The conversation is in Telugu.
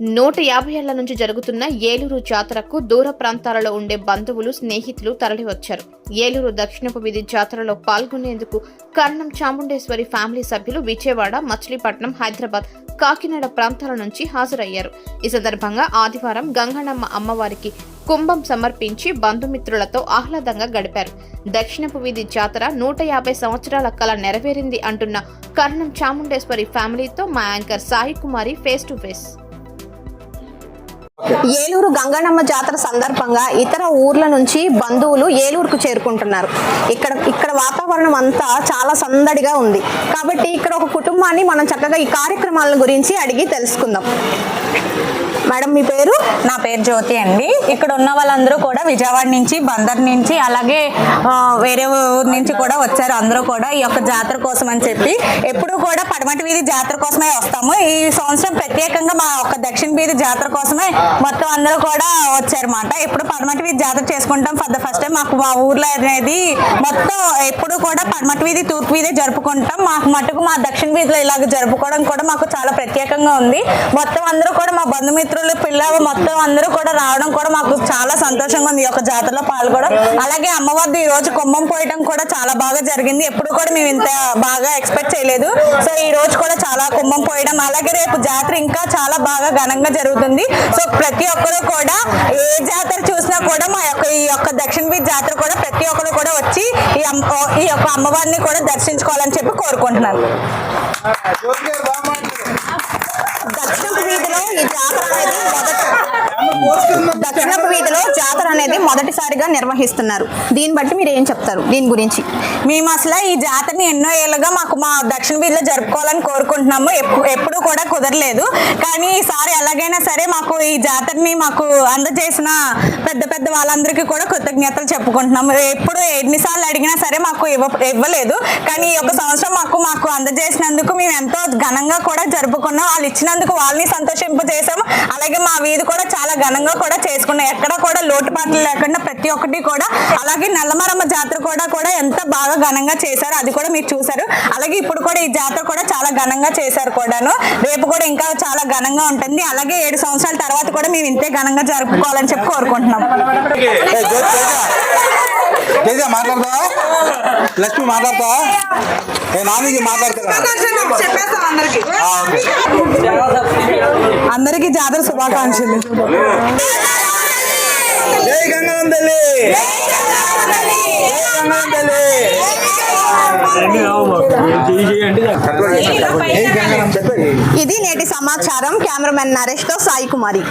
నూట యాభై ఏళ్ళ నుంచి జరుగుతున్న ఏలూరు జాతరకు దూర ప్రాంతాలలో ఉండే బంధువులు స్నేహితులు తరలివచ్చారు. ఏలూరు దక్షిణపు వీధి జాతరలో పాల్గొనేందుకు కర్ణం చాముండేశ్వరి ఫ్యామిలీ సభ్యులు విజయవాడ మచిలీపట్నం హైదరాబాద్ కాకినాడ ప్రాంతాల నుంచి హాజరయ్యారు. ఈ సందర్భంగా ఆదివారం గంగణమ్మ అమ్మవారికి కుంభం సమర్పించి బంధుమిత్రులతో ఆహ్లాదంగా గడిపారు. దక్షిణపు వీధి జాతర నూట యాభై సంవత్సరాల కల నెరవేరింది అంటున్న కర్ణం చాముండేశ్వరి ఫ్యామిలీతో మా anchor Sai Kumari face to face. Eluru Gangamma జాతర సందర్భంగా ఇతర ఊర్ల నుంచి బంధువులు ఏలూరుకు చేరుకుంటున్నారు. ఇక్కడ ఇక్కడ వాతావరణం అంతా చాలా సందడిగా ఉంది. కాబట్టి ఇక్కడ ఒక కుటుంబాన్ని మనం చక్కగా ఈ కార్యక్రమాల గురించి అడిగి తెలుసుకుందాం. మేడం మీ పేరు? నా పేరు జ్యోతి అండి. ఇక్కడ ఉన్న వాళ్ళందరూ కూడా విజయవాడ నుంచి బందర్ నుంచి అలాగే వేరే ఊరు నుంచి కూడా వచ్చారు. అందరూ కూడా ఈ యొక్క జాతర కోసం అని చెప్పి. ఎప్పుడు కూడా పడమటి వీధి జాతర కోసమే వస్తాము. ఈ సంవత్సరం ప్రత్యేకంగా మా యొక్క దక్షిణ వీధి జాతర కోసమే మొత్తం అందరూ కూడా వచ్చారన్నమాట. ఎప్పుడు పడమటి వీధి జాతర చేసుకుంటాం. ఫర్ ద ఫస్ట్ టైం మాకు మా ఊర్లో అనేది మొత్తం ఎప్పుడు కూడా పడమటి వీధి తూర్పు వీధి జరుపుకుంటాం. మాకు మటుకు మా దక్షిణ వీధిలో ఇలాగ జరుపుకోవడం కూడా మాకు చాలా ప్రత్యేకంగా ఉంది. మొత్తం అందరూ కూడా మా బంధుమిత్రులు పిల్లలు మొత్తం అందరూ కూడా రావడం కూడా మాకు చాలా సంతోషంగా ఉంది ఈ యొక్క జాతరలో పాల్గొనడం. అలాగే అమ్మవారిది ఈ రోజు కుంభం పోయడం కూడా చాలా బాగా జరిగింది. ఎప్పుడు కూడా మేము ఇంత బాగా ఎక్స్పెక్ట్ చేయలేదు. సో ఈ రోజు కూడా చాలా కుంభం పోయడం అలాగే రేపు జాతర ఇంకా చాలా బాగా ఘనంగా జరుగుతుంది. సో ప్రతి ఒక్కరు కూడా ఏ జాతర చూసినా కూడా మా యొక్క ఈ యొక్క దక్షిణ బీచ్ జాతర కూడా ప్రతి ఒక్కరు కూడా వచ్చి ఈ అమ్మ ఈ యొక్క అమ్మవారిని కూడా దర్శించుకోవాలని చెప్పి కోరుకుంటున్నాను దక్షిణపు వీధిలో ఈ జాతర అనేది మొదటి దక్షిణపు వీధిలో జాతర అనేది మొదటిసారిగా నిర్వహిస్తున్నారు. దీన్ని బట్టి మీరు ఏం చెప్తారు? దీని గురించి. మేము అసలు ఈ జాతరని ఎన్నో ఏళ్ళుగా మాకు మా దక్షిణ వీధిలో జరుపుకోవాలని కోరుకుంటున్నాము. ఎప్పుడు ఎప్పుడూ కూడా కుదరలేదు. కానీ ఈసారి ఎలాగైనా సరే మాకు ఈ జాతరని మాకు అందజేసిన పెద్ద పెద్ద వాళ్ళందరికీ కూడా కృతజ్ఞతలు చెప్పుకుంటున్నాము. ఎప్పుడు ఎన్నిసార్లు అడిగినా సరే మాకు ఇవ్వ ఇవ్వలేదు. కానీ ఈ యొక్క సంవత్సరం మాకు మాకు అందజేసినందుకు మేము ఎంతో ఘనంగా కూడా జరుపుకున్నాం. వాళ్ళు ఇచ్చినందుకు వాళ్ళని సంతోషింపజేసాము అలాగే మా వీధి కూడా చాలా ఘనంగా కూడా చేసుకున్నాం ఎక్కడ కూడా లోటుపాట్లు లేకుండా ప్రతి ఒక్కటి కూడా అలాగే నల్లమరమ్మ జాతర కూడా కూడా ఎంత బాగా ఘనంగా చేశారు అది కూడా మీరు చూసారు అలాగే ఇప్పుడు కూడా ఈ జాతర కూడా చాలా ఘనంగా చేశారు కూడాను. రేపు కూడా ఇంకా చాలా ఘనంగా ఉంటుంది. అలాగే ఏడు సంవత్సరాల తర్వాత కూడా మేము ఇంతే ఘనంగా జరుపుకోవాలని చెప్పి కోరుకుంటున్నాం. మాట్లాడతా లక్ష్మి మాట్లాడతా నాన్నకి మాట్లాడతా అందరికీ జాతర శుభాకాంక్షలు. జై తల్లి జై తల్లి చెప్పండి ఇది నేటి సమాచారం కెమెరామెన్ నరేష్తో సాయి కుమారి.